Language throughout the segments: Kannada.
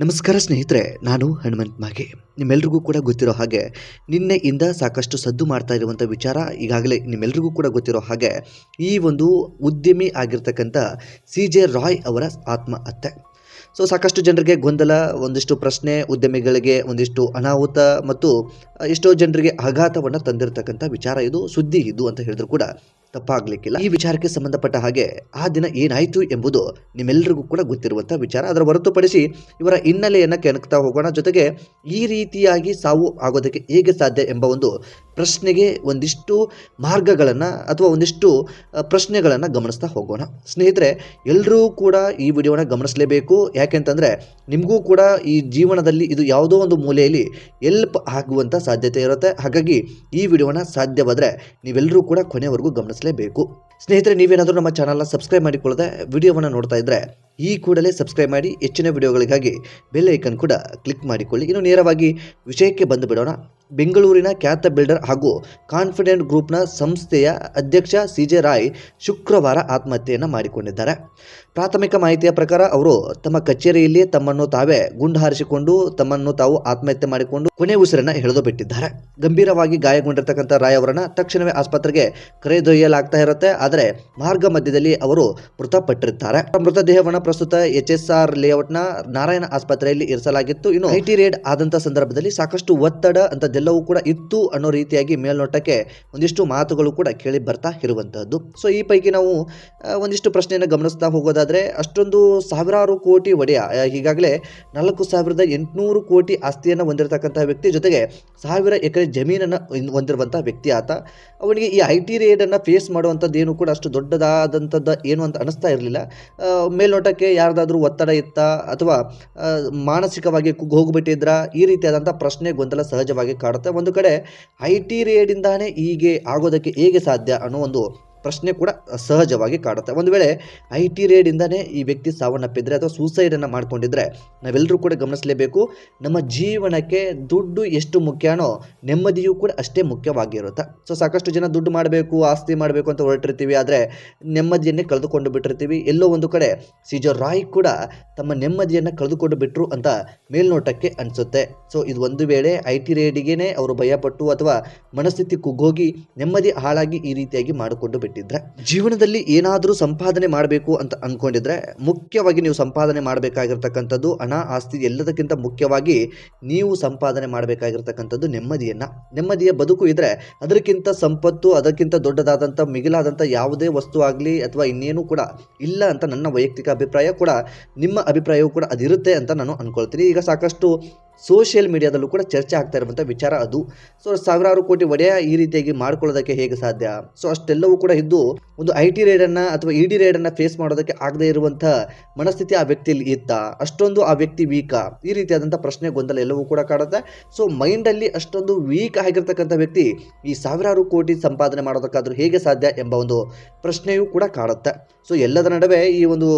ನಮಸ್ಕಾರ ಸ್ನೇಹಿತರೆ, ನಾನು ಹನುಮಂತ್ ಮಾಗೆ. ನಿಮ್ಮೆಲ್ರಿಗೂ ಕೂಡ ಗೊತ್ತಿರೋ ಹಾಗೆ, ನಿನ್ನೆಯಿಂದ ಸಾಕಷ್ಟು ಸದ್ದು ಮಾಡ್ತಾ ಇರುವಂಥ ವಿಚಾರ ಈಗಾಗಲೇ ನಿಮ್ಮೆಲ್ರಿಗೂ ಕೂಡ ಗೊತ್ತಿರೋ ಹಾಗೆ, ಈ ಒಂದು ಉದ್ಯಮಿ ಆಗಿರ್ತಕ್ಕಂಥ ಸಿ ಜೆ ರಾಯ್ ಅವರ ಆತ್ಮಹತ್ಯೆ. ಸೊ, ಸಾಕಷ್ಟು ಜನರಿಗೆ ಗೊಂದಲ, ಒಂದಿಷ್ಟು ಪ್ರಶ್ನೆ, ಉದ್ಯಮಿಗಳಿಗೆ ಒಂದಿಷ್ಟು ಅನಾಹುತ ಮತ್ತು ಎಷ್ಟೋ ಜನರಿಗೆ ಆಘಾತವನ್ನು ತಂದಿರತಕ್ಕಂಥ ವಿಚಾರ ಇದು, ಸುದ್ದಿ ಇದು ಅಂತ ಹೇಳಿದ್ರು ಕೂಡ ತಪ್ಪಾಗ್ಲಿಕ್ಕಿಲ್ಲ. ಈ ವಿಚಾರಕ್ಕೆ ಸಂಬಂಧಪಟ್ಟ ಹಾಗೆ ಆ ದಿನ ಏನಾಯಿತು ಎಂಬುದು ನಿಮ್ಮೆಲ್ಲರಿಗೂ ಕೂಡ ಗೊತ್ತಿರುವಂಥ ವಿಚಾರ. ಅದರ ಹೊರತುಪಡಿಸಿ ಇವರ ಹಿನ್ನೆಲೆಯನ್ನು ಕೆಣಕ್ತಾ ಹೋಗೋಣ. ಜೊತೆಗೆ ಈ ರೀತಿಯಾಗಿ ಸಾವು ಆಗೋದಕ್ಕೆ ಹೇಗೆ ಸಾಧ್ಯ ಎಂಬ ಒಂದು ಪ್ರಶ್ನೆಗೆ ಒಂದಿಷ್ಟು ಮಾರ್ಗಗಳನ್ನು ಅಥವಾ ಒಂದಿಷ್ಟು ಪ್ರಶ್ನೆಗಳನ್ನು ಗಮನಿಸ್ತಾ ಹೋಗೋಣ. ಸ್ನೇಹಿತರೆ ಎಲ್ಲರೂ ಕೂಡ ಈ ವಿಡಿಯೋನ ಗಮನಿಸಲೇಬೇಕು. ಯಾಕೆಂತಂದರೆ ನಿಮಗೂ ಕೂಡ ಈ ಜೀವನದಲ್ಲಿ ಇದು ಯಾವುದೋ ಒಂದು ಮೂಲೆಯಲ್ಲಿ ಎಲ್ಪ್ ಆಗುವಂಥ ಸಾಧ್ಯತೆ ಇರುತ್ತೆ. ಹಾಗಾಗಿ ಈ ವಿಡಿಯೋನ ಸಾಧ್ಯವಾದರೆ ನೀವೆಲ್ಲರೂ ಕೂಡ ಕೊನೆವರೆಗೂ ಗಮನಿಸಲೇಬೇಕು. ಸ್ನೇಹಿತರೆ, ನೀವೇನಾದರೂ ನಮ್ಮ ಚಾನಲ್ನ ಸಬ್ಸ್ಕ್ರೈಬ್ ಮಾಡಿಕೊಳ್ಳದೆ ವಿಡಿಯೋವನ್ನು ನೋಡ್ತಾ ಇದ್ದರೆ ಈ ಕೂಡಲೇ ಸಬ್ಸ್ಕ್ರೈಬ್ ಮಾಡಿ ಹೆಚ್ಚಿನ ವಿಡಿಯೋಗಳಿಗಾಗಿ ಬೆಲ್ ಐಕನ್ ಕೂಡ ಕ್ಲಿಕ್ ಮಾಡಿಕೊಳ್ಳಿ. ಇನ್ನು ನೇರವಾಗಿ ವಿಷಯಕ್ಕೆ ಬಂದು ಬಿಡೋಣ. ಬೆಂಗಳೂರಿನ ಖ್ಯಾತ ಬಿಲ್ಡರ್ ಹಾಗೂ ಕಾನ್ಫಿಡೆಂಟ್ ಗ್ರೂಪ್ನ ಸಂಸ್ಥೆಯ ಅಧ್ಯಕ್ಷ ಸಿ ಜೆ ರಾಯ್ ಶುಕ್ರವಾರ ಆತ್ಮಹತ್ಯೆಯನ್ನು ಮಾಡಿಕೊಂಡಿದ್ದಾರೆ. ಪ್ರಾಥಮಿಕ ಮಾಹಿತಿಯ ಪ್ರಕಾರ ಅವರು ತಮ್ಮ ಕಚೇರಿಯಲ್ಲಿ ತಮ್ಮನ್ನು ತಾವೇ ಗುಂಡು ಹಾರಿಸಿಕೊಂಡು ತಮ್ಮನ್ನು ತಾವು ಆತ್ಮಹತ್ಯೆ ಮಾಡಿಕೊಂಡು ಕೊನೆ ಉಸಿರನ್ನು ಎಳೆದು ಬಿಟ್ಟಿದ್ದಾರೆ ಗಂಭೀರವಾಗಿ ಗಾಯಗೊಂಡಿರ್ತಕ್ಕಂಥ ರಾಯ್ ಅವರನ್ನ ತಕ್ಷಣವೇ ಆಸ್ಪತ್ರೆಗೆ ಕರೆದೊಯ್ಯಲಾಗ್ತಾ ಇರುತ್ತೆ. ಆದರೆ ಮಾರ್ಗ ಮಧ್ಯದಲ್ಲಿ ಅವರು ಮೃತಪಟ್ಟಿರುತ್ತಾರೆ ಮೃತದೇಹವನ್ನು ಪ್ರಸ್ತುತ ಎಚ್ ಎಸ್ ಆರ್ ಲೇಔಟ್ನ ನಾರಾಯಣ ಆಸ್ಪತ್ರೆಯಲ್ಲಿ ಇರಿಸಲಾಗಿತ್ತು. ಇನ್ನು ಐಟಿ ರೇಡ್ ಆದಂಥ ಸಂದರ್ಭದಲ್ಲಿ ಸಾಕಷ್ಟು ಒತ್ತಡ ಅಂತದೆಲ್ಲವೂ ಕೂಡ ಇತ್ತು ಅನ್ನೋ ರೀತಿಯಾಗಿ ಮೇಲ್ನೋಟಕ್ಕೆ ಒಂದಿಷ್ಟು ಮಾತುಗಳು ಕೂಡ ಕೇಳಿ ಬರ್ತಾ ಇರುವಂತಹದ್ದು. ಸೊ ಈ ಪೈಕಿ ನಾವು ಒಂದಿಷ್ಟು ಪ್ರಶ್ನೆಯನ್ನು ಗಮನಿಸ್ತಾ ಹೋಗೋದಾದ್ರೆ, ಅಷ್ಟೊಂದು ಸಾವಿರಾರು ಕೋಟಿ ಒಡೆಯ ಈಗಾಗಲೇ ನಾಲ್ಕು ಸಾವಿರದ ಎಂಟುನೂರು ಕೋಟಿ ಆಸ್ತಿಯನ್ನು ಹೊಂದಿರತಕ್ಕಂತಹ ವ್ಯಕ್ತಿ ಜೊತೆಗೆ ಸಾವಿರ ಎಕರೆ ಜಮೀನನ್ನು ಹೊಂದ್- ಹೊಂದಿರುವಂತಹ ವ್ಯಕ್ತಿ ಆತ. ಅವನಿಗೆ ಈ ಐ ಟಿ ರೇಡನ್ನು ಫೇಸ್ ಮಾಡುವಂಥದ್ದು ಏನು ಕೂಡ ಅಷ್ಟು ದೊಡ್ಡದಾದಂಥದ್ದು ಏನು ಅಂತ ಅನಿಸ್ತಾ ಇರಲಿಲ್ಲ. ಮೇಲ್ನೋಟಕ್ಕೆ ಯಾರ್ದಾದ್ರೂ ಒತ್ತಡ ಇತ್ತ, ಅಥವಾ ಮಾನಸಿಕವಾಗಿ ಹೋಗ್ಬಿಟ್ಟಿದ್ರ ಈ ರೀತಿಯಾದಂಥ ಪ್ರಶ್ನೆ ಗೊಂದಲ ಸಹಜವಾಗಿ ಕಾಡುತ್ತೆ. ಒಂದು ಕಡೆ ಐ ಟಿ ರೇಡಿಂದಾನೇ ಹೀಗೆ ಆಗೋದಕ್ಕೆ ಹೇಗೆ ಸಾಧ್ಯ ಅನ್ನೋ ಒಂದು ಪ್ರಶ್ನೆ ಕೂಡ ಸಹಜವಾಗಿ ಕಾಡುತ್ತೆ. ಒಂದು ವೇಳೆ ಐ ಟಿ ರೇಡಿಂದನೇ ಈ ವ್ಯಕ್ತಿ ಸಾವನ್ನಪ್ಪಿದ್ರೆ ಅಥವಾ ಸೂಸೈಡನ್ನು ಮಾಡ್ಕೊಂಡಿದ್ರೆ ನಾವೆಲ್ಲರೂ ಕೂಡ ಗಮನಿಸಲೇಬೇಕು. ನಮ್ಮ ಜೀವನಕ್ಕೆ ದುಡ್ಡು ಎಷ್ಟು ಮುಖ್ಯನೋ ನೆಮ್ಮದಿಯೂ ಕೂಡ ಅಷ್ಟೇ ಮುಖ್ಯವಾಗಿರುತ್ತೆ. ಸೊ ಸಾಕಷ್ಟು ಜನ ದುಡ್ಡು ಮಾಡಬೇಕು, ಆಸ್ತಿ ಮಾಡಬೇಕು ಅಂತ ಹೊರಟಿರ್ತೀವಿ. ಆದರೆ ನೆಮ್ಮದಿಯನ್ನೇ ಕಳೆದುಕೊಂಡು ಬಿಟ್ಟಿರ್ತೀವಿ. ಎಲ್ಲೋ ಒಂದು ಕಡೆ ಸಿಜೋ ರಾಯ್ ಕೂಡ ತಮ್ಮ ನೆಮ್ಮದಿಯನ್ನು ಕಳೆದುಕೊಂಡು ಬಿಟ್ಟರು ಅಂತ ಮೇಲ್ನೋಟಕ್ಕೆ ಅನಿಸುತ್ತೆ. ಸೊ ಇದು ಒಂದು ವೇಳೆ ಐ ಟಿ ರೇಡಿಗೆನೇ ಅವರು ಭಯಪಟ್ಟು ಅಥವಾ ಮನಸ್ಥಿತಿ ಕುಗ್ಗೋಗಿ ನೆಮ್ಮದಿ ಹಾಳಾಗಿ ಈ ರೀತಿಯಾಗಿ ಮಾಡಿಕೊಂಡು ಬಿಟ್ಟಿದ್ರೆ. ಜೀವನದಲ್ಲಿ ಏನಾದರೂ ಸಂಪಾದನೆ ಮಾಡಬೇಕು ಅಂತ ಅಂದ್ಕೊಂಡಿದ್ರೆ ಮುಖ್ಯವಾಗಿ ನೀವು ಸಂಪಾದನೆ ಮಾಡಬೇಕಾಗಿರ್ತಕ್ಕಂಥದ್ದು ಹಣ, ಆಸ್ತಿ ಎಲ್ಲದಕ್ಕಿಂತ ಮುಖ್ಯವಾಗಿ ನೀವು ಸಂಪಾದನೆ ಮಾಡಬೇಕಾಗಿರ್ತಕ್ಕಂಥದ್ದು ನೆಮ್ಮದಿಯನ್ನು. ನೆಮ್ಮದಿಯ ಬದುಕು ಇದ್ರೆ ಅದಕ್ಕಿಂತ ಸಂಪತ್ತು, ಅದಕ್ಕಿಂತ ದೊಡ್ಡದಾದಂಥ, ಮಿಗಿಲಾದಂಥ ಯಾವುದೇ ವಸ್ತು ಆಗಲಿ ಅಥವಾ ಇನ್ನೇನು ಕೂಡ ಇಲ್ಲ ಅಂತ ನನ್ನ ವೈಯಕ್ತಿಕ ಅಭಿಪ್ರಾಯ ಕೂಡ, ನಿಮ್ಮ ಅಭಿಪ್ರಾಯವೂ ಕೂಡ ಅದಿರುತ್ತೆ ಅಂತ ನಾನು ಅಂದ್ಕೊಳ್ತೀನಿ ಈಗ ಸಾಕಷ್ಟು ಸೋಷಿಯಲ್ ಮೀಡಿಯಾದಲ್ಲೂ ಕೂಡ ಚರ್ಚೆ ಆಗ್ತಾ ಇರುವಂಥ ವಿಚಾರ ಅದು. ಸೊ, ಸಾವಿರಾರು ಕೋಟಿ ಒಡೆಯ ಈ ರೀತಿಯಾಗಿ ಮಾಡ್ಕೊಳ್ಳೋದಕ್ಕೆ ಹೇಗೆ ಸಾಧ್ಯ? ಸೊ, ಅಷ್ಟೆಲ್ಲವೂ ಕೂಡ ಇದ್ದು ಒಂದು ಐ ಟಿ ರೈಡನ್ನು ಅಥವಾ ಇ ಡಿ ರೈಡನ್ನು ಫೇಸ್ ಮಾಡೋದಕ್ಕೆ ಆಗದೇ ಇರುವಂಥ ಮನಸ್ಥಿತಿ ಆ ವ್ಯಕ್ತಿಯಲ್ಲಿ ಇತ್ತ? ಅಷ್ಟೊಂದು ಆ ವ್ಯಕ್ತಿ ವೀಕ ಈ ರೀತಿಯಾದಂಥ ಪ್ರಶ್ನೆ ಗೊಂದಲ ಎಲ್ಲವೂ ಕೂಡ ಕಾಡುತ್ತೆ. ಸೊ ಮೈಂಡಲ್ಲಿ ಅಷ್ಟೊಂದು ವೀಕ್ ಆಗಿರ್ತಕ್ಕಂಥ ವ್ಯಕ್ತಿ ಈ ಸಾವಿರಾರು ಕೋಟಿ ಸಂಪಾದನೆ ಮಾಡೋದಕ್ಕಾದರೂ ಹೇಗೆ ಸಾಧ್ಯ ಎಂಬ ಒಂದು ಪ್ರಶ್ನೆಯೂ ಕೂಡ ಕಾಡುತ್ತೆ. ಸೊ ಎಲ್ಲದರ ನಡುವೆ ಈ ಒಂದು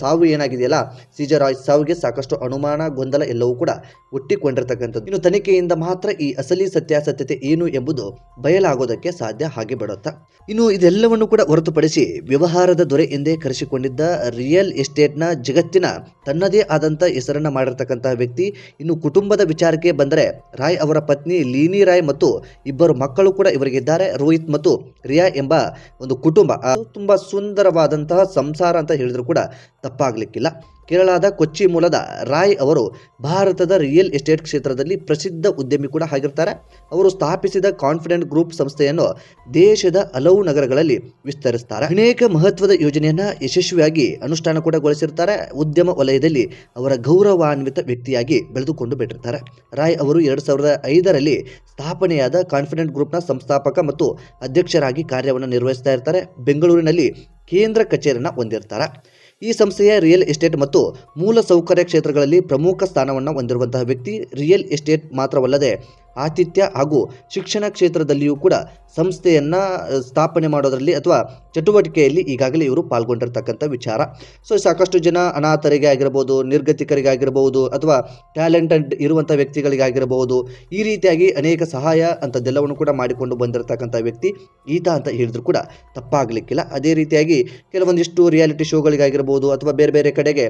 ಸಾವು ಏನಾಗಿದೆಯಲ್ಲ? ಸೀಜರ್ ರಾಯ್ ಸಾವಿಗೆ ಸಾಕಷ್ಟು ಅನುಮಾನ, ಗೊಂದಲ ಎಲ್ಲವೂ ಕೂಡ ಹುಟ್ಟಿಕೊಂಡಿರ್ತಕ್ಕಂಥದ್ದು. ಇನ್ನು ತನಿಖೆಯಿಂದ ಮಾತ್ರ ಈ ಅಸಲಿ ಸತ್ಯಾಸತ್ಯತೆ ಏನು ಎಂಬುದು ಬಯಲಾಗೋದಕ್ಕೆ ಸಾಧ್ಯ ಹಾಗೆ ಬಿಡುತ್ತೆ. ಇನ್ನು ಇದೆಲ್ಲವನ್ನು ಕೂಡ ಹೊರತುಪಡಿಸಿ ವ್ಯವಹಾರದ ದೊರೆ ಎಂದೇ ಕರೆಸಿಕೊಂಡಿದ್ದ ರಿಯಲ್ ಎಸ್ಟೇಟ್ನ ಜಗತ್ತಿನ ತನ್ನದೇ ಆದಂತ ಹೆಸರನ್ನ ಮಾಡಿರ್ತಕ್ಕಂತಹ ವ್ಯಕ್ತಿ ಇನ್ನು ಕುಟುಂಬದ ವಿಚಾರಕ್ಕೆ ಬಂದರೆ ರಾಯ್ ಅವರ ಪತ್ನಿ ಲೀನಿ ರಾಯ್ ಮತ್ತು ಇಬ್ಬರು ಮಕ್ಕಳು ಕೂಡ ಇವರಿಗಿದ್ದಾರೆ. ರೋಹಿತ್ ಮತ್ತು ರಿಯಾ ಎಂಬ ಒಂದು ಕುಟುಂಬ. ತುಂಬಾ ಸುಂದರವಾದಂತಹ ಸಂಸಾರ ಅಂತ ಹೇಳಿದ್ರು ಕೂಡ ತಪ್ಪಾಗ್ಲಿಕ್ಕಿಲ್ಲ. ಕೇರಳದ ಕೊಚ್ಚಿ ಮೂಲದ ರಾಯ್ ಅವರು ಭಾರತದ ರಿಯಲ್ ಎಸ್ಟೇಟ್ ಕ್ಷೇತ್ರದಲ್ಲಿ ಪ್ರಸಿದ್ಧ ಉದ್ಯಮಿ ಕೂಡ ಆಗಿರ್ತಾರೆ. ಅವರು ಸ್ಥಾಪಿಸಿದ ಕಾನ್ಫಿಡೆಂಟ್ ಗ್ರೂಪ್ ಸಂಸ್ಥೆಯನ್ನು ದೇಶದ ಹಲವು ನಗರಗಳಲ್ಲಿ ವಿಸ್ತರಿಸ್ತಾರೆ. ಅನೇಕ ಮಹತ್ವದ ಯೋಜನೆಯನ್ನು ಯಶಸ್ವಿಯಾಗಿ ಅನುಷ್ಠಾನ ಕೂಡ ಗೊಳಿಸಿರ್ತಾರೆ. ಉದ್ಯಮ ವಲಯದಲ್ಲಿ ಅವರ ಗೌರವಾನ್ವಿತ ವ್ಯಕ್ತಿಯಾಗಿ ಬೆಳೆದುಕೊಂಡು ಬಿಟ್ಟಿರ್ತಾರೆ. ರಾಯ್ ಅವರು ಎರಡು ಸಾವಿರದ ಐದರಲ್ಲಿ ಸ್ಥಾಪನೆಯಾದ ಕಾನ್ಫಿಡೆಂಟ್ ಗ್ರೂಪ್ನ ಸಂಸ್ಥಾಪಕ ಮತ್ತು ಅಧ್ಯಕ್ಷರಾಗಿ ಕಾರ್ಯವನ್ನು ನಿರ್ವಹಿಸ್ತಾ ಇರ್ತಾರೆ. ಬೆಂಗಳೂರಿನಲ್ಲಿ ಕೇಂದ್ರ ಕಚೇರಿಯನ್ನು ಹೊಂದಿರ್ತಾರೆ. ಈ ಸಂಸ್ಥೆಯ ರಿಯಲ್ ಎಸ್ಟೇಟ್ ಮತ್ತು ಮೂಲ ಸೌಕರ್ಯ ಕ್ಷೇತ್ರಗಳಲ್ಲಿ ಪ್ರಮುಖ ಸ್ಥಾನವನ್ನು ಹೊಂದಿರುವಂತಹ ವ್ಯಕ್ತಿ ರಿಯಲ್ ಎಸ್ಟೇಟ್ ಮಾತ್ರವಲ್ಲದೆ ಆತಿಥ್ಯ ಹಾಗೂ ಶಿಕ್ಷಣ ಕ್ಷೇತ್ರದಲ್ಲಿಯೂ ಕೂಡ ಸಂಸ್ಥೆಯನ್ನು ಸ್ಥಾಪನೆ ಮಾಡೋದರಲ್ಲಿ ಅಥವಾ ಚಟುವಟಿಕೆಯಲ್ಲಿ ಈಗಾಗಲೇ ಇವರು ಪಾಲ್ಗೊಂಡಿರ್ತಕ್ಕಂಥ ವಿಚಾರ. ಸೊ ಸಾಕಷ್ಟು ಜನ ಅನಾಥರಿಗೆ ಆಗಿರ್ಬೋದು ನಿರ್ಗತಿಕರಿಗೆ ಆಗಿರ್ಬೋದು ಅಥವಾ ಟ್ಯಾಲೆಂಟೆಡ್ ಇರುವಂಥ ವ್ಯಕ್ತಿಗಳಿಗಾಗಿರಬಹುದು ಈ ರೀತಿಯಾಗಿ ಅನೇಕ ಸಹಾಯ ಅಂಥದ್ದೆಲ್ಲವನ್ನು ಕೂಡ ಮಾಡಿಕೊಂಡು ಬಂದಿರತಕ್ಕಂಥ ವ್ಯಕ್ತಿ ಈತ ಅಂತ ಹೇಳಿದ್ರು ಕೂಡ ತಪ್ಪಾಗಲಿಕ್ಕಿಲ್ಲ. ಅದೇ ರೀತಿಯಾಗಿ ಕೆಲವೊಂದಿಷ್ಟು ರಿಯಾಲಿಟಿ ಶೋಗಳಿಗಾಗಿರ್ಬೋದು ಅಥವಾ ಬೇರೆ ಬೇರೆ ಕಡೆಗೆ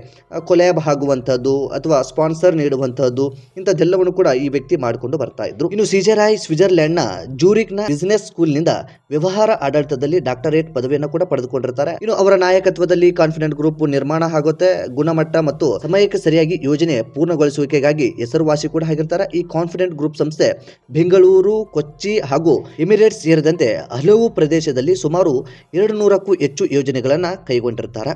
ಕೊಲ್ಯಾಬ್ ಆಗುವಂಥದ್ದು ಅಥವಾ ಸ್ಪಾನ್ಸರ್ ನೀಡುವಂಥದ್ದು ಇಂಥದ್ದೆಲ್ಲವನ್ನು ಕೂಡ ಈ ವ್ಯಕ್ತಿ ಮಾಡಿಕೊಂಡು ಬರ್ತಾ ಇದ್ರು. ಇನ್ನು ಸಿಜೆರಾಯ್ ಸ್ವಿಜರ್ಲೆಂಡ್ನ ಜೂರಿಕ್ನ ಬಿಸಿನೆಸ್ ಸ್ಕೂಲ್ನಿಂದ ವ್ಯವಹಾರ ಆಡಳಿತದಲ್ಲಿ ಡಾಕ್ಟರೇಟ್ ಪದವಿಯನ್ನು ಕೂಡ ಪಡೆದುಕೊಂಡಿರ್ತಾರೆ. ಇನ್ನು ಅವರ ನಾಯಕತ್ವದಲ್ಲಿ ಕಾನ್ಫಿಡೆಂಟ್ ಗ್ರೂಪ್ ನಿರ್ಮಾಣ ಆಗುತ್ತೆ. ಗುಣಮಟ್ಟ ಮತ್ತು ಸಮಯಕ್ಕೆ ಸರಿಯಾಗಿ ಯೋಜನೆ ಪೂರ್ಣಗೊಳಿಸುವಿಕೆಗಾಗಿ ಹೆಸರುವಾಸಿ ಕೂಡ ಆಗಿರ್ತಾರೆ. ಈ ಕಾನ್ಫಿಡೆಂಟ್ ಗ್ರೂಪ್ ಸಂಸ್ಥೆ ಬೆಂಗಳೂರು, ಕೊಚ್ಚಿ ಹಾಗೂ ಎಮಿರೇಟ್ಸ್ ಸೇರಿದಂತೆ ಹಲವು ಪ್ರದೇಶದಲ್ಲಿ ಸುಮಾರು ಎರಡು ನೂರಕ್ಕೂ ಹೆಚ್ಚು ಯೋಜನೆಗಳನ್ನು ಕೈಗೊಂಡಿರ್ತಾರೆ.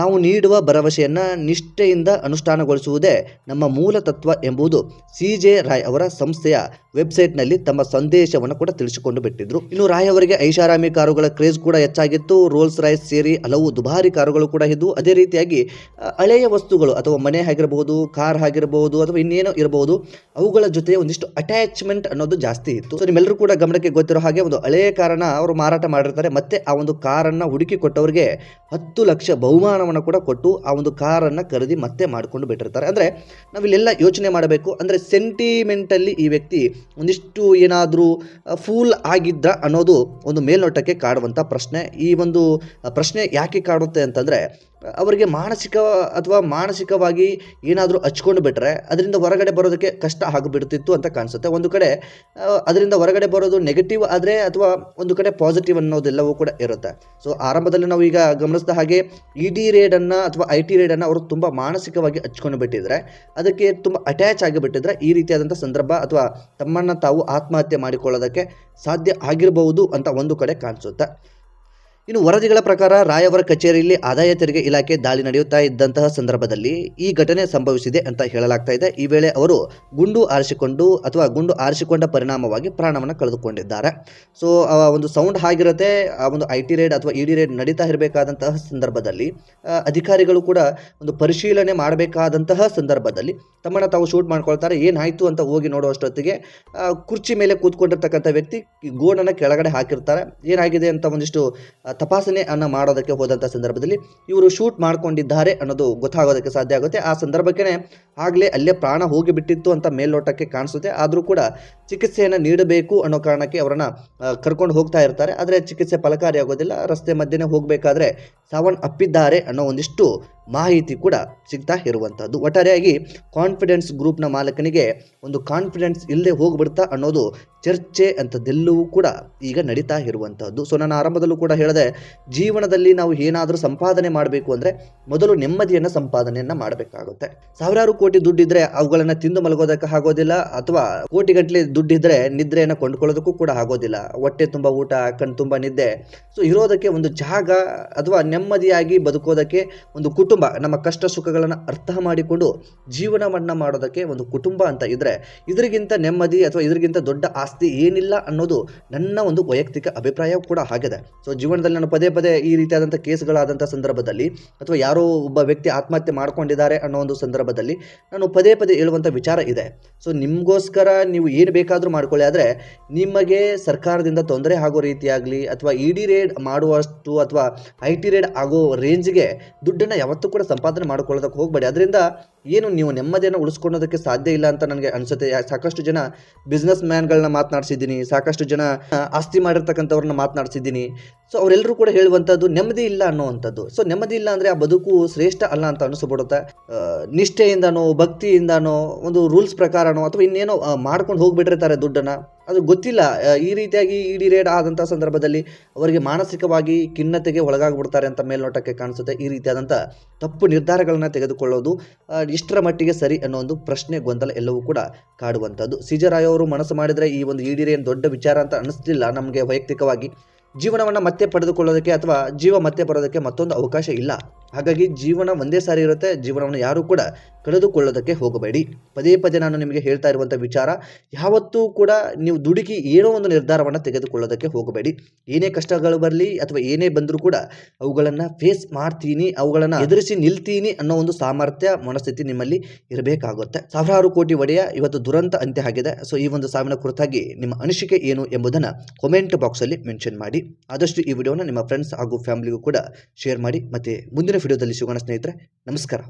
ನಾವು ನೀಡುವ ಭರವಸೆಯನ್ನು ನಿಷ್ಠೆಯಿಂದ ಅನುಷ್ಠಾನಗೊಳಿಸುವುದೇ ನಮ್ಮ ಮೂಲ ತತ್ವ ಎಂಬುದು ಸಿ ಜೆ ರಾಯ್ ಅವರ ಸಂಸ್ಥೆಯ ವೆಬ್ಸೈಟ್ನಲ್ಲಿ ತಮ್ಮ ಸಂದೇಶವನ್ನು ಕೂಡ ತಿಳಿಸಿಕೊಂಡು ಬಿಟ್ಟಿದ್ರು. ಇನ್ನು ರಾಯ್ ಅವರಿಗೆ ಐಷಾರಾಮಿ ಕಾರುಗಳ ಕ್ರೇಜ್ ಕೂಡ ಹೆಚ್ಚಾಗಿತ್ತು. ರೋಲ್ಸ್ ರಾಯ್ಸ್ ಸೇರಿ ಹಲವು ದುಬಾರಿ ಕಾರುಗಳು ಕೂಡ ಇದ್ದವು ಅದೇ ರೀತಿಯಾಗಿ ಹಳೆಯ ವಸ್ತುಗಳು ಅಥವಾ ಮನೆ ಆಗಿರಬಹುದು, ಕಾರ್ ಆಗಿರಬಹುದು ಅಥವಾ ಇನ್ನೇನೋ ಇರಬಹುದು, ಅವುಗಳ ಜೊತೆ ಒಂದಿಷ್ಟು ಅಟ್ಯಾಚ್ಮೆಂಟ್ ಅನ್ನೋದು ಜಾಸ್ತಿ ಇತ್ತು. ಸೊ ನಿಮ್ಮೆಲ್ಲರೂ ಕೂಡ ಗಮನಕ್ಕೆ ಗೊತ್ತಿರೋ ಹಾಗೆ ಒಂದು ಹಳೆಯ ಅವರು ಮಾರಾಟ ಮಾಡಿರ್ತಾರೆ. ಮತ್ತೆ ಆ ಒಂದು ಕಾರನ್ನ ಹುಡುಕಿ ಕೊಟ್ಟವರಿಗೆ ಹತ್ತು ಲಕ್ಷ ಬಹುಮಾನವನ್ನು ಕೂಡ ಕೊಟ್ಟು ಆ ಒಂದು ಕಾರನ್ನು ಖರೀದಿ ಮತ್ತೆ ಮಾಡಿಕೊಂಡು ಬಿಟ್ಟಿರ್ತಾರೆ. ಅಂದರೆ ನಾವಿಲ್ಲೆಲ್ಲ ಯೋಚನೆ ಮಾಡಬೇಕು. ಅಂದರೆ ಸೆಂಟಿಮೆಂಟಲ್ಲಿ ಈ ವ್ಯಕ್ತಿ ಒಂದಿಷ್ಟು ಏನಾದರೂ ಫೂಲ್ ಆಗಿದ್ದ ಅನ್ನೋದು ಒಂದು ಮೇಲ್ನೋಟಕ್ಕೆ ಕಾಡುವಂಥ ಪ್ರಶ್ನೆ. ಈ ಒಂದು ಪ್ರಶ್ನೆ ಯಾಕೆ ಕಾಡುತ್ತೆ ಅಂತಂದರೆ ಅವರಿಗೆ ಮಾನಸಿಕ ಅಥವಾ ಮಾನಸಿಕವಾಗಿ ಏನಾದರೂ ಹಚ್ಕೊಂಡು ಬಿಟ್ಟರೆ ಅದರಿಂದ ಹೊರಗಡೆ ಬರೋದಕ್ಕೆ ಕಷ್ಟ ಆಗಿಬಿಡ್ತಿತ್ತು ಅಂತ ಕಾಣಿಸುತ್ತೆ. ಒಂದು ಕಡೆ ಅದರಿಂದ ಹೊರಗಡೆ ಬರೋದು ನೆಗೆಟಿವ್ ಆದರೆ ಅಥವಾ ಒಂದು ಕಡೆ ಪಾಸಿಟಿವ್ ಅನ್ನೋದೆಲ್ಲವೂ ಕೂಡ ಇರುತ್ತೆ. ಸೊ ಆರಂಭದಲ್ಲಿ ನಾವು ಈಗ ಗಮನಿಸಿದ ಹಾಗೆ ಇ ಡಿ ರೇಡನ್ನು ಅಥವಾ ಐ ಟಿ ರೇಡನ್ನು ಅವರು ತುಂಬ ಮಾನಸಿಕವಾಗಿ ಹಚ್ಕೊಂಡು ಬಿಟ್ಟಿದ್ರೆ, ಅದಕ್ಕೆ ತುಂಬ ಅಟ್ಯಾಚ್ ಆಗಿಬಿಟ್ಟಿದ್ರೆ ಈ ರೀತಿಯಾದಂಥ ಸಂದರ್ಭ ಅಥವಾ ತಮ್ಮನ್ನು ತಾವು ಆತ್ಮಹತ್ಯೆ ಮಾಡಿಕೊಳ್ಳೋದಕ್ಕೆ ಸಾಧ್ಯ ಆಗಿರಬಹುದು ಅಂತ ಒಂದು ಕಡೆ ಕಾಣಿಸುತ್ತೆ. ಇನ್ನು ವರದಿಗಳ ಪ್ರಕಾರ ರಾಯವರ ಕಚೇರಿಯಲ್ಲಿ ಆದಾಯ ತೆರಿಗೆ ಇಲಾಖೆ ದಾಳಿ ನಡೆಯುತ್ತಾ ಇದ್ದಂತಹ ಸಂದರ್ಭದಲ್ಲಿ ಈ ಘಟನೆ ಸಂಭವಿಸಿದೆ ಅಂತ ಹೇಳಲಾಗ್ತಾ ಇದೆ. ಈ ವೇಳೆ ಅವರು ಗುಂಡು ಆರಿಸಿಕೊಂಡು ಅಥವಾ ಗುಂಡು ಆರಿಸಿಕೊಂಡ ಪರಿಣಾಮವಾಗಿ ಪ್ರಾಣವನ್ನು ಕಳೆದುಕೊಂಡಿದ್ದಾರೆ. ಸೊ ಒಂದು ಸೌಂಡ್ ಆಗಿರುತ್ತೆ, ಆ ಒಂದು ಐ ಟಿ ರೇಡ್ ಅಥವಾ ಇ ಡಿ ರೇಡ್ ನಡೀತಾ ಇರಬೇಕಾದಂತಹ ಸಂದರ್ಭದಲ್ಲಿ ಅಧಿಕಾರಿಗಳು ಕೂಡ ಒಂದು ಪರಿಶೀಲನೆ ಮಾಡಬೇಕಾದಂತಹ ಸಂದರ್ಭದಲ್ಲಿ ತಮ್ಮನ್ನು ತಾವು ಶೂಟ್ ಮಾಡ್ಕೊಳ್ತಾರೆ. ಏನಾಯಿತು ಅಂತ ಹೋಗಿ ನೋಡುವಷ್ಟೊತ್ತಿಗೆ ಕುರ್ಚಿ ಮೇಲೆ ಕೂತ್ಕೊಂಡಿರ್ತಕ್ಕಂಥ ವ್ಯಕ್ತಿ ಗೋಡನ್ನು ಕೆಳಗಡೆ ಹಾಕಿರ್ತಾರೆ. ಏನಾಗಿದೆ ಅಂತ ಒಂದಿಷ್ಟು ಆ, ತಪಾಸಣೆ ಅನ್ನ ಮಾಡೋದಕ್ಕೆ ಹೋದಂಥ ಸಂದರ್ಭದಲ್ಲಿ ಇವರು ಶೂಟ್ ಮಾಡ್ಕೊಂಡಿದ್ದಾರೆ ಅನ್ನೋದು ಗೊತ್ತಾಗೋದಕ್ಕೆ ಸಾಧ್ಯ ಆಗುತ್ತೆ. ಆ ಸಂದರ್ಭಕ್ಕೆ ಆಗಲೇ ಅಲ್ಲೇ ಪ್ರಾಣ ಹೋಗಿಬಿಟ್ಟಿತ್ತು ಅಂತ ಮೇಲ್ನೋಟಕ್ಕೆ ಕಾಣಿಸುತ್ತೆ. ಆದರೂ ಕೂಡ ಚಿಕಿತ್ಸೆಯನ್ನು ನೀಡಬೇಕು ಅನ್ನೋ ಕಾರಣಕ್ಕೆ ಅವರನ್ನು ಕರ್ಕೊಂಡು ಹೋಗ್ತಾ ಇರ್ತಾರೆ. ಆದರೆ ಚಿಕಿತ್ಸೆ ಫಲಕಾರಿಯಾಗೋದಿಲ್ಲ. ರಸ್ತೆ ಮಧ್ಯೆ ಹೋಗಬೇಕಾದ್ರೆ ಸಾವನ್ ಅಪ್ಪಿದ್ದಾರೆ ಅನ್ನೋ ಒಂದಿಷ್ಟು ಮಾಹಿತಿ ಕೂಡ ಸಿಗ್ತಾ ಇರುವಂಥದ್ದು ಒಟ್ಟಾರೆಯಾಗಿ ಕಾನ್ಫಿಡೆನ್ಸ್ ಗ್ರೂಪ್ನ ಮಾಲಕನಿಗೆ ಒಂದು ಕಾನ್ಫಿಡೆನ್ಸ್ ಇಲ್ಲದೆ ಹೋಗ್ಬಿಡ್ತಾ ಅನ್ನೋದು ಚರ್ಚೆ ಅಂಥದ್ದೆಲ್ಲವೂ ಕೂಡ ಈಗ ನಡೀತಾ ಇರುವಂಥದ್ದು ಸೊ, ನಾನು ಆರಂಭದಲ್ಲೂ ಕೂಡ ಹೇಳಿದೆ, ಜೀವನದಲ್ಲಿ ನಾವು ಏನಾದರೂ ಸಂಪಾದನೆ ಮಾಡಬೇಕು ಅಂದರೆ ಮೊದಲು ನೆಮ್ಮದಿಯನ್ನು ಸಂಪಾದನೆಯನ್ನು ಮಾಡಬೇಕಾಗುತ್ತೆ. ಸಾವಿರಾರು ಕೋಟಿ ದುಡ್ಡಿದ್ರೆ ಅವುಗಳನ್ನು ತಿಂದು ಮಲಗೋದಕ್ಕೆ ಆಗೋದಿಲ್ಲ, ಅಥವಾ ಕೋಟಿಗಟ್ಟಲೆ ದುಡ್ಡಿದ್ರೆ ನಿದ್ರೆಯನ್ನು ಕೊಂಡ್ಕೊಳ್ಳೋದಕ್ಕೂ ಕೂಡ ಆಗೋದಿಲ್ಲ. ಹೊಟ್ಟೆ ತುಂಬ ಊಟ, ಕಣ್ ತುಂಬ ನಿದ್ದೆ. ಸೊ ಇರೋದಕ್ಕೆ ಒಂದು ಜಾಗ ಅಥವಾ ನೆಮ್ಮದಿಯಾಗಿ ಬದುಕೋದಕ್ಕೆ ಒಂದು ಕುಟುಂಬ, ನಮ್ಮ ಕಷ್ಟ ಸುಖಗಳನ್ನು ಅರ್ಥ ಮಾಡಿಕೊಂಡು ಜೀವನವನ್ನು ಮಾಡೋದಕ್ಕೆ ಒಂದು ಕುಟುಂಬ ಅಂತ ಇದ್ರೆ, ಇದರಿಗಿಂತ ನೆಮ್ಮದಿ ಅಥವಾ ಇದರಿಗಿಂತ ದೊಡ್ಡ ಆಸ್ತಿ ಏನಿಲ್ಲ ಅನ್ನೋದು ನನ್ನ ಒಂದು ವೈಯಕ್ತಿಕ ಅಭಿಪ್ರಾಯ ಕೂಡ ಆಗಿದೆ. ಸೊ ಜೀವನದಲ್ಲಿ ನಾನು ಪದೇ ಪದೇ ಈ ರೀತಿಯಾದಂಥ ಕೇಸ್ಗಳಾದಂಥ ಸಂದರ್ಭದಲ್ಲಿ ಅಥವಾ ಯಾರೋ ಒಬ್ಬ ವ್ಯಕ್ತಿ ಆತ್ಮಹತ್ಯೆ ಮಾಡ್ಕೊಂಡಿದ್ದಾರೆ ಅನ್ನೋ ಒಂದು ಸಂದರ್ಭದಲ್ಲಿ ನಾನು ಪದೇ ಪದೇ ಹೇಳುವಂಥ ವಿಚಾರ ಇದೆ. ಸೊ ನಿಮಗೋಸ್ಕರ ನೀವು ಏನು ಬೇಕಾದರೂ ಮಾಡ್ಕೊಳ್ಳಿ. ಆದರೆ ನಿಮಗೆ ಸರ್ಕಾರದಿಂದ ತೊಂದರೆ ಆಗೋ ರೀತಿಯಾಗಲಿ ಅಥವಾ ಇ ಡಿ ರೇಡ್ ಮಾಡುವಷ್ಟು ಅಥವಾ ಐ ಟಿ ರೇಡ್ ಆಗೋ ರೇಂಜ್ಗೆ ದುಡ್ಡನ್ನು ಯಾವತ್ತೂ ಕೂಡ ಸಂಪಾದನೆ ಮಾಡ್ಕೊಳ್ಳೋದಕ್ಕೆ ಹೋಗಬೇಡಿ. ಅದರಿಂದ ಏನು ನೀವು ನೆಮ್ಮದಿಯನ್ನು ಉಳಿಸ್ಕೊಳ್ಳೋದಕ್ಕೆ ಸಾಧ್ಯ ಇಲ್ಲ ಅಂತ ನನಗೆ ಅನಿಸುತ್ತೆ. ಸಾಕಷ್ಟು ಜನ ಬಿಸ್ನೆಸ್ ಮ್ಯಾನ್ಗಳನ್ನ ಮಾತನಾಡಿಸಿದ್ದೀನಿ. ಸಾಕಷ್ಟು ಜನ ಆಸ್ತಿ ಮಾಡಿರ್ತಕ್ಕಂಥವ್ರನ್ನ ಮಾತನಾಡಿಸಿದ್ದೀನಿ. ಸೊ ಅವರೆಲ್ಲರೂ ಕೂಡ ಹೇಳುವಂಥದ್ದು ನೆಮ್ಮದಿ ಇಲ್ಲ ಅನ್ನೋವಂಥದ್ದು ಸೊ ನೆಮ್ಮದಿ ಇಲ್ಲ ಅಂದರೆ ಆ ಬದುಕು ಶ್ರೇಷ್ಠ ಅಲ್ಲ ಅಂತ ಅನಿಸ್ಬಿಡುತ್ತೆ. ನಿಷ್ಠೆಯಿಂದನೋ, ಭಕ್ತಿಯಿಂದನೋ, ಒಂದು ರೂಲ್ಸ್ ಪ್ರಕಾರನೋ, ಅಥವಾ ಇನ್ನೇನೋ ಮಾಡ್ಕೊಂಡು ಹೋಗಿಬಿಟ್ಟಿರ್ತಾರೆ ದುಡ್ಡನ್ನು. ಅದು ಗೊತ್ತಿಲ್ಲ. ಈ ರೀತಿಯಾಗಿ ಇ ರೇಡ್ ಆದಂಥ ಸಂದರ್ಭದಲ್ಲಿ ಅವರಿಗೆ ಮಾನಸಿಕವಾಗಿ ಖಿನ್ನತೆಗೆ ಒಳಗಾಗ್ಬಿಡ್ತಾರೆ ಅಂತ ಮೇಲ್ನೋಟಕ್ಕೆ ಕಾಣಿಸುತ್ತೆ. ಈ ರೀತಿಯಾದಂಥ ತಪ್ಪು ನಿರ್ಧಾರಗಳನ್ನು ತೆಗೆದುಕೊಳ್ಳೋದು ಇಷ್ಟರ ಮಟ್ಟಿಗೆ ಸರಿ ಅನ್ನೋ ಒಂದು ಪ್ರಶ್ನೆ ಗೊಂದಲ ಎಲ್ಲವೂ ಕೂಡ ಕಾಡುವಂಥದ್ದು. ಸಿಜರಾಯ್ ಅವರು ಮನಸ್ಸು ಮಾಡಿದರೆ ಈ ಒಂದು ಇ ದೊಡ್ಡ ವಿಚಾರ ಅಂತ ಅನಿಸ್ಲಿಲ್ಲ ನಮಗೆ ವೈಯಕ್ತಿಕವಾಗಿ. ಜೀವನವನ್ನು ಮತ್ತೆ ಪಡೆದುಕೊಳ್ಳೋದಕ್ಕೆ ಅಥವಾ ಜೀವ ಮತ್ತೆ ಬರೋದಕ್ಕೆ ಮತ್ತೊಂದು ಅವಕಾಶ ಇಲ್ಲ. ಹಾಗಾಗಿ ಜೀವನ ಒಂದೇ ಸಾರಿ ಇರುತ್ತೆ, ಜೀವನವನ್ನು ಯಾರೂ ಕೂಡ ಕಳೆದುಕೊಳ್ಳೋದಕ್ಕೆ ಹೋಗಬೇಡಿ. ಪದೇ ಪದೇ ನಾನು ನಿಮಗೆ ಹೇಳ್ತಾ ಇರುವಂಥ ವಿಚಾರ, ಯಾವತ್ತೂ ಕೂಡ ನೀವು ದುಡುಕಿ ಏನೋ ಒಂದು ನಿರ್ಧಾರವನ್ನು ತೆಗೆದುಕೊಳ್ಳೋದಕ್ಕೆ ಹೋಗಬೇಡಿ. ಏನೇ ಕಷ್ಟಗಳು ಬರಲಿ ಅಥವಾ ಏನೇ ಬಂದರೂ ಕೂಡ ಅವುಗಳನ್ನು ಫೇಸ್ ಮಾಡ್ತೀನಿ, ಅವುಗಳನ್ನು ಎದುರಿಸಿ ನಿಲ್ತೀನಿ ಅನ್ನೋ ಒಂದು ಸಾಮರ್ಥ್ಯ, ಮನಸ್ಥಿತಿ ನಿಮ್ಮಲ್ಲಿ ಇರಬೇಕಾಗುತ್ತೆ. ಸಾವಿರಾರು ಕೋಟಿ ಒಡೆಯ ಇವತ್ತು ದುರಂತ ಅಂತ್ಯ ಆಗಿದೆ. ಸೊ ಈ ಒಂದು ಸಾವಿನ ಕುರಿತಾಗಿ ನಿಮ್ಮ ಅನಿಸಿಕೆ ಏನು ಎಂಬುದನ್ನು ಕಾಮೆಂಟ್ ಬಾಕ್ಸಲ್ಲಿ ಮೆನ್ಷನ್ ಮಾಡಿ. ಆದಷ್ಟು ಈ ವಿಡಿಯೋನ ನಿಮ್ಮ ಫ್ರೆಂಡ್ಸ್ ಹಾಗೂ ಫ್ಯಾಮಿಲಿಗೂ ಕೂಡ ಶೇರ್ ಮಾಡಿ ಮತ್ತು ಮುಂದಿನ ವಿಡಿಯೋದಲ್ಲಿ ಸಿಗೋಣ ಸ್ನೇಹಿತರೆ, ನಮಸ್ಕಾರ.